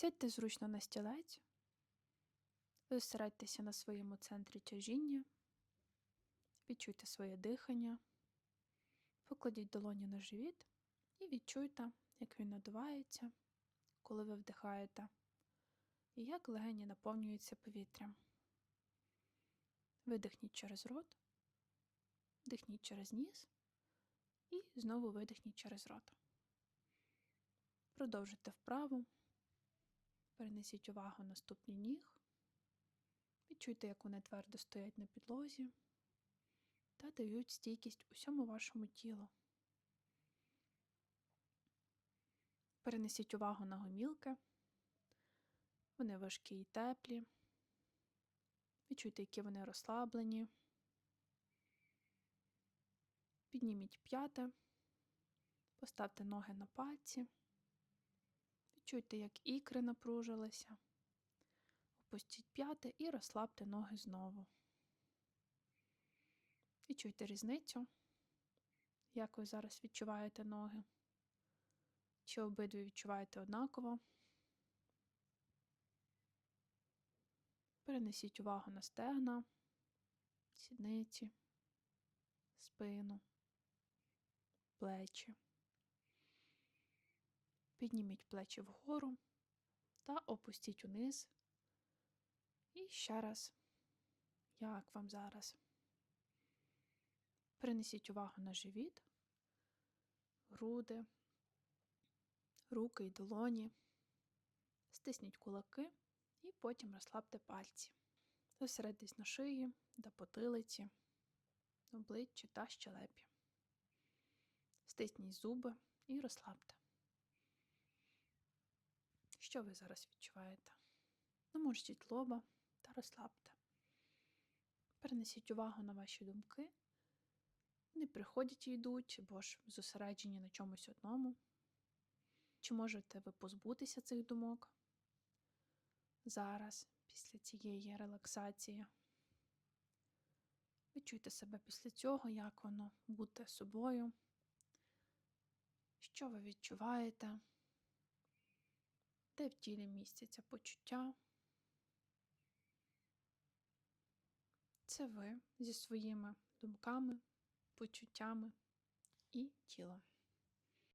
Сядьте зручно на стілець, зосередьтеся на своєму центрі тяжіння, відчуйте своє дихання, покладіть долоні на живіт і відчуйте, як він надувається, коли ви вдихаєте, і як легені наповнюються повітрям. Видихніть через рот, вдихніть через ніс і знову видихніть через рот. Продовжуйте вправу. Перенесіть увагу на ступні ніг. Відчуйте, як вони твердо стоять на підлозі та дають стійкість усьому вашому тілу. Перенесіть увагу на гомілки. Вони важкі і теплі. Відчуйте, які вони розслаблені. Підніміть п'яте, поставте ноги на пальці. Відчуйте, як ікри напружилися. Опустіть п'яте і розслабте ноги знову. Відчуйте різницю, як ви зараз відчуваєте ноги. Чи обидві відчуваєте однаково. Перенесіть увагу на стегна, сідниці, спину, плечі. Підніміть плечі вгору та опустіть униз. І ще раз, як вам зараз. Перенесіть увагу на живіт, груди, руки й долоні. Стисніть кулаки і потім розслабте пальці. Зосередьтесь на шиї та потилиці, обличчі та щелепі. Стисніть зуби і розслабте. Що ви зараз відчуваєте? Наморщіть лоба та розслабте. Перенесіть увагу на ваші думки. Вони приходять і йдуть, бо ж зосереджені на чомусь одному. Чи можете ви позбутися цих думок зараз, після цієї релаксації? Відчуйте себе після цього, як воно бути собою, що ви відчуваєте, де в тілі містяться почуття. Це ви зі своїми думками, почуттями і тілом.